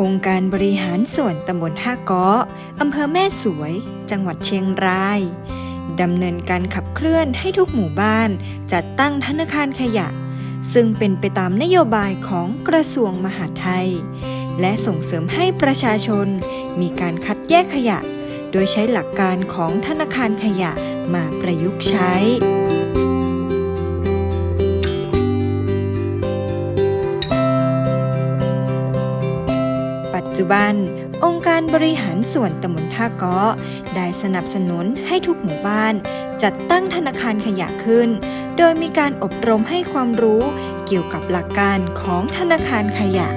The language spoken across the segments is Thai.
องค์การบริหารส่วนตำบลท่ากาะอำเภอแม่สวย จังหวัดเชียงรายดำเนินการขับเคลื่อนให้ทุกหมู่บ้าน จัดตั้งธนาคารขยะ ซึ่งเป็นไปตามนโยบายของกระทรวงมหาดไทย และส่งเสริมให้ประชาชน มีการคัดแยกขยะ โดยใช้หลักการของธนาคารขยะมาประยุกต์ใช้ จุบัน องค์การบริหารส่วนตำบลท่ากาะได้สนับสนุนให้ทุกหมู่บ้าน จัดตั้งธนาคารขยะขึ้น โดยมีการอบรมให้ความรู้เกี่ยวกับหลักการของธนาคารขยะ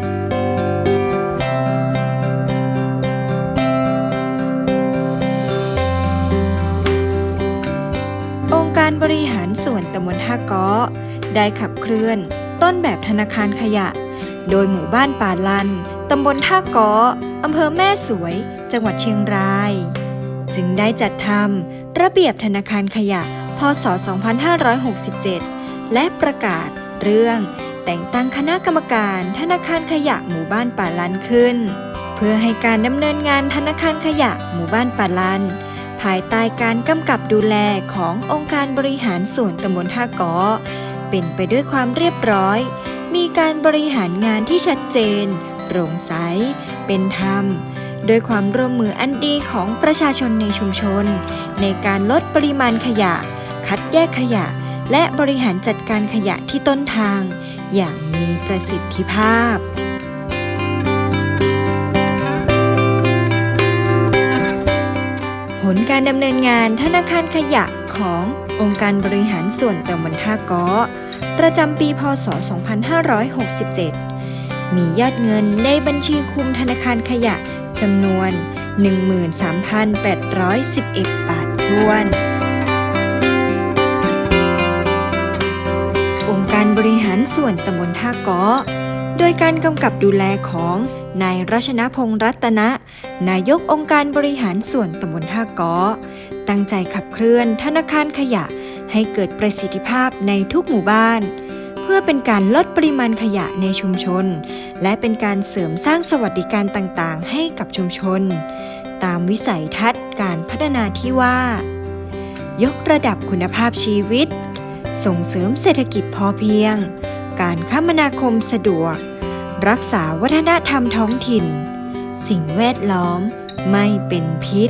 องค์การบริหารส่วนตำบลท่ากาะได้ขับเคลื่อน ต้นแบบธนาคารขยะ โดยหมู่บ้านป่าลัน ตำบลท่ากาะอำเภอแม่สวย จังหวัดเชียงราย จึงได้จัดทำระเบียบธนาคารขยะ พศ 2567 และประกาศเรื่องแต่งตั้งคณะกรรมการธนาคารขยะหมู่บ้านป่าลันขึ้น เพื่อให้การดำเนินงานธนาคารขยะหมู่บ้านป่าลัน ภายใต้การกำกับดูแลขององค์การบริหารส่วนตำบลท่ากาะเป็นไปด้วยความเรียบร้อย มีการบริหารงานที่ชัดเจน โปร่งใส เป็นธรรมโดยความร่วมมืออันดีของประชาชนในชุมชน ในการลดปริมาณขยะ คัดแยกขยะ และบริหารจัดการขยะที่ต้นทาง อย่างมีประสิทธิภาพผลการดำเนินงานธนาคารขยะขององค์การบริหารส่วนตำบลท่ากาะประจำปี พศ 2567 มียอดเงินในบัญชีคุมธนาคารขยะจำนวน 13,811 บาทถ้วนองค์การบริหารส่วนตำบลท่ากาะโดยการกำกับดูแลของนายรัชนพงษ์รัตนะ นายกองค์การบริหารส่วนตำบลท่ากาะตั้งใจขับเคลื่อนธนาคารขยะให้เกิดประสิทธิภาพในทุกหมู่บ้าน เพื่อเป็นการลดปริมาณขยะในชุมชน และเป็นการเสริมสร้างสวัสดิการต่างๆ ให้กับชุมชน ตามวิสัยทัศน์การพัฒนาที่ว่า ยกระดับคุณภาพชีวิต ส่งเสริมเศรษฐกิจพอเพียง การคมนาคมสะดวก รักษาวัฒนธรรมท้องถิ่น สิ่งแวดล้อมไม่เป็นพิษ